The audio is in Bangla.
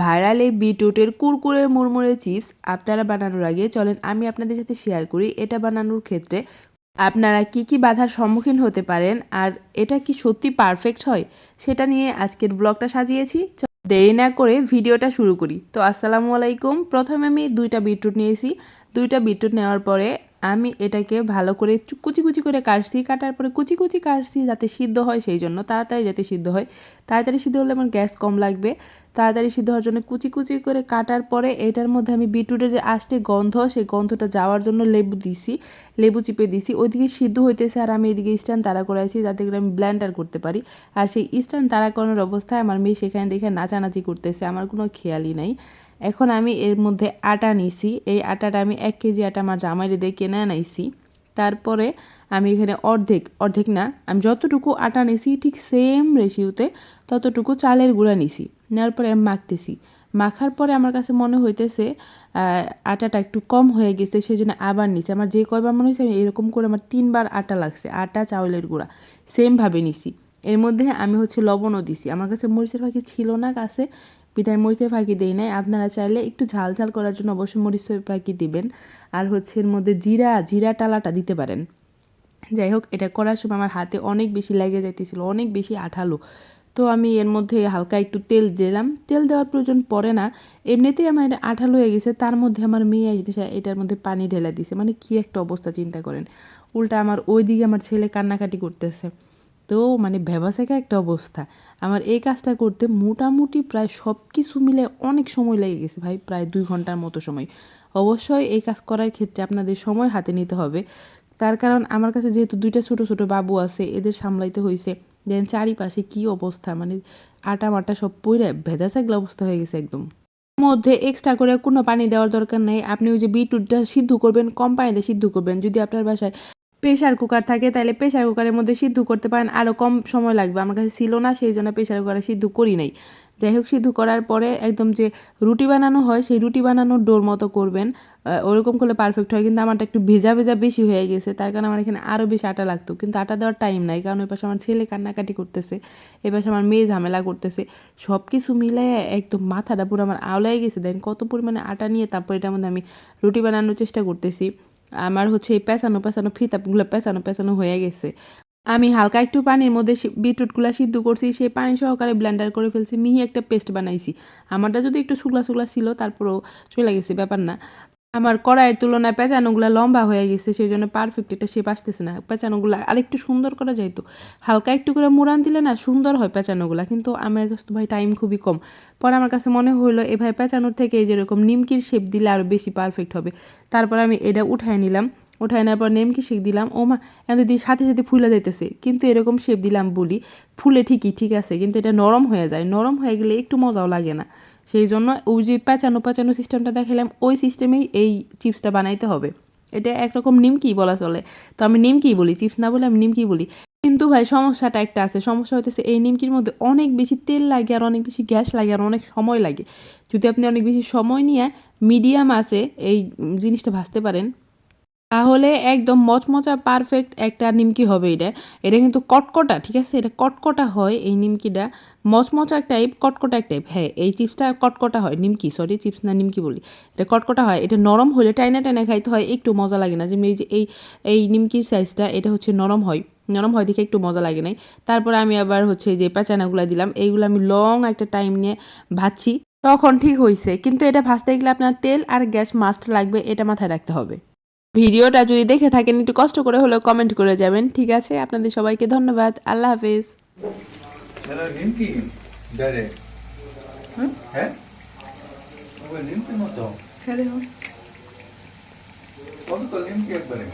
ভাইরাল এই বিটরুটের কুরকুরে মুড়মুড়ে চিপস আপনারা বানানোর আগে চলেন, আমি আপনাদের সাথে শেয়ার করি এটা বানানোর ক্ষেত্রে। আপনারা কি কি বাধার সম্মুখীন হতে পারেন আর এটা কি সত্যি পারফেক্ট হয়, সেটা নিয়ে আজকের ব্লগটা সাজিয়েছি। দেরি না করে ভিডিওটা শুরু করি। তো আসসালামু আলাইকুম। প্রথমে আমি দুইটা বিটরুট নিয়েছি। দুইটা বিটরুট নেওয়ার পরে আমি এটাকে ভালো করে কুচি কুচি করে কাটছি। কাটার পরে কুচি কুচি কাটছি যাতে সিদ্ধ হয়, সেই জন্য তাড়াতাড়ি যাতে সিদ্ধ হয়। তাড়াতাড়ি সিদ্ধ হলে আমার গ্যাস কম লাগবে। তাড়াতাড়ি সিদ্ধ হওয়ার জন্য কুচি কুচি করে কাটার পরে এটার মধ্যে আমি বিটরুটের যে আষ্টে গন্ধ, সেই গন্ধটা যাওয়ার জন্য লেবু দিছি, লেবু চিপে দিছি। ওইদিকে সিদ্ধ হইতেছে আর আমি এদিকে স্ট্যান্ড তাড়া করাইছি যাতে করে আমি ব্ল্যান্ডার করতে পারি। আর সেই স্ট্যান্ড তাড়া করানোর অবস্থায় আমার মেয়ে সেখানে দেখে নাচানাচি করতেছে, আমার কোনো খেয়ালই নাই। এখন আমি এর মধ্যে আটা নিছি, এই আটাটা আমি এক কেজি আটা আমার জামাইরে দিয়ে কিনে আনাইছি। তারপরে আমি এখানে অর্ধেক অর্ধেক না, আমি যতটুকু আটা নিছি ঠিক সেম রেশিওতে ততটুকু চালের গুঁড়া নিছি। নেওয়ার পরে আমি মাখতেছি। মাখার পরে আমার কাছে মনে হইতেছে আটাটা একটু কম হয়ে গেছে সেই জন্য আবার নিছি। আমার যে কয়বার মনে হয়েছে আমি এরকম করে আমার তিনবার আটা লাগছে, আটা, চাউলের গুঁড়া সেমভাবে নিছি। এর মধ্যে আমি হচ্ছে লবণও দিছি। আমার কাছে মরিচের পাখি ছিল না কাছে বিদায় মরিচের ফাঁকি দেই নাই। আপনারা চাইলে একটু ঝাল ঝাল করার জন্য অবশ্যই মরিচের ফাঁকি দিবেন। আর হচ্ছে এর মধ্যে জিরা জিরা টালাটা দিতে পারেন। যাই হোক, এটা করার সময় আমার হাতে অনেক বেশি লেগে যাইতেছিল, অনেক বেশি আঠালো। তো আমি এর মধ্যে হালকা একটু তেল দিলাম। তেল দেওয়ার প্রয়োজন পড়ে না। এমনিতেই আমার এটা আঠালো হয়ে গেছে। তার মধ্যে আমার মেয়ে এটার মধ্যে পানি ঢেলে দিছে। মানে কি একটা অবস্থা, চিন্তা করেন। উল্টা আমার ওই দিকে আমার ছেলে কান্নাকাটি করতেছে। তো মানে ভেবাসেকা একটা অবস্থা। আমার এই কাজটা করতে মোটামুটি প্রায় সব কিছু মিলে অনেক সময় লেগে গেছে ভাই, প্রায় দুই ঘণ্টার মতো সময়। অবশ্যই এই কাজ করার ক্ষেত্রে আপনাদের সময় হাতে নিতে হবে। তার কারণ আমার কাছে যেহেতু দুইটা ছোট ছোট বাবু আছে, এদের সামলাইতে হয়েছে দেন চারিপাশে কি অবস্থা মানে আটা মাটা সব পইরে ভেদাসাগলা অবস্থা হয়ে গেছে একদম। মধ্যে এক্সট্রা করে কোনো পানি দেওয়ার দরকার নেই। আপনি ওই যে বিটরুটটা সিদ্ধ করবেন, কম পানিতে সিদ্ধ করবেন। যদি আপনার বাসায় প্রেশার কুকার থাকে তাহলে প্রেশার কুকারের মধ্যে সিদ্ধ করতে পারেন। আরও কম সময় লাগবে। আমার কাছে ছিল না, সেই জন্য প্রেশার কুকারে সিদ্ধ করি নাই। যাই হোক, সিদ্ধ করার পরে একদম যে রুটি বানানো হয়, সেই রুটি বানানোর ডোর মতো করবেন। ওরকম করলে পারফেক্ট হয়। কিন্তু আমারটা একটু ভেজা ভেজা বেশি হয়ে গেছে। তার কারণে আমার এখানে আরও বেশি আটা লাগতো। কিন্তু আটা দেওয়ার টাইম নাই। কারণ ওই পাশে আমার ছেলে কান্নাকাটি করতেছে। এ পাশে আমার মেয়ে ঝামেলা করতেছে। সব কিছু মিলে একদম মাথাটা পুরো আমার আওলায় গেছে। দেন কত পরিমাণে আটা নিয়ে তারপর এটার মধ্যে আমি রুটি বানানোর চেষ্টা করতেছি। আমার হচ্ছে এই পেঁচানো পেঁচানো ফিতাগুলো পেঁচানো পেঁচানো হয়ে গেছে। আমি হালকা একটু পানির মধ্যে বিটরুটগুলো সিদ্ধ করছি সেই পানি সহকারে ব্লেন্ডার করে ফেলছি, মিহি একটা পেস্ট বানাইছি। আমারটা যদি একটু শুকলা শুকলা ছিল, তারপরও চলে গেছে, ব্যাপার না। আমার কড়াইয়ের তুলনায় পেঁচানোগুলো লম্বা হয়ে গেছে সেই জন্য পারফেক্ট এটা শেপ আসতেছে না। পেঁচানোগুলো আরেকটু সুন্দর করা যাইতো হালকা একটু করে মুরান দিলে না সুন্দর হয় পেঁচানোগুলো, কিন্তু আমার কাছে তো ভাই টাইম খুবই কম। পরে আমার কাছে মনে হলো এ ভাই পেঁচানোর থেকে যেরকম নিমকির শেপ দিলে আরও বেশি পারফেক্ট হবে। তারপর আমি এটা উঠায় নিলাম। উঠায় নেওয়ার পর নেমকি শেক দিলাম। ও মা, এত দিয়ে সাথে সাথে ফুলে যাইতেছে। কিন্তু এরকম শেপ দিলাম বলি, ফুলে ঠিকই ঠিক আছে, কিন্তু এটা নরম হয়ে যায়। নরম হয়ে গেলে একটু মজাও লাগে না। সেই জন্য ওই যে প্যাঁচানো প্যাঁচানো সিস্টেমটা দেখালাম, ওই সিস্টেমেই এই চিপসটা বানাইতে হবে। এটা একরকম নিমকি বলা চলে। তো আমি নিমকি বলি, চিপস না বলে আমি নিমকি বলি। কিন্তু ভাই, সমস্যাটা একটা আছে। সমস্যা হইতেছে এই নিমকির মধ্যে অনেক বেশি তেল লাগে আর অনেক বেশি গ্যাস লাগে আর অনেক সময় লাগে। যদি আপনি অনেক বেশি সময় নিয়ে মিডিয়াম আছে এই জিনিসটা ভাজতে পারেন তাহলে একদম মচমচা পারফেক্ট একটা নিমকি হবে এটা। এটা কিন্তু কটকটা, ঠিক আছে? এটা কটকটা হয় এই নিমকিটা। মচমচা টাইপ কটকটা টাইপ হ্যাঁ এই চিপসটা কটকটা হয়, নিমকি সরি চিপস না নিমকি বলি। এটা কটকটা হয়, এটা নরম হলে টাইনা টাইনা খাইতে হয়, একটু মজা লাগে না। যেমন এই যে এই এই নিমকির সাইজটা এটা হচ্ছে নরম হয় নরম হয় দেখে একটু মজা লাগে নাই। তারপরে আমি আবার হচ্ছে যে পেঁচানাগুলো দিলাম, এইগুলো আমি লং একটা টাইম নিয়ে ভাজছি। তখন ঠিক হয়েছে কিন্তু এটা ভাজতে গেলে আপনার তেল আর গ্যাস মাস্ট লাগবে, এটা মাথায় রাখতে হবে। ভিডিওটা যদি দেখে থাকেন একটু কষ্ট করে হলেও কমেন্ট করে যাবেন। ঠিক আছে? আপনাদের সবাইকে ধন্যবাদ। আল্লাহ হাফেজ। হ্যাঁ? ওই নিমকির মতো। কত তো নিমকি একবারে?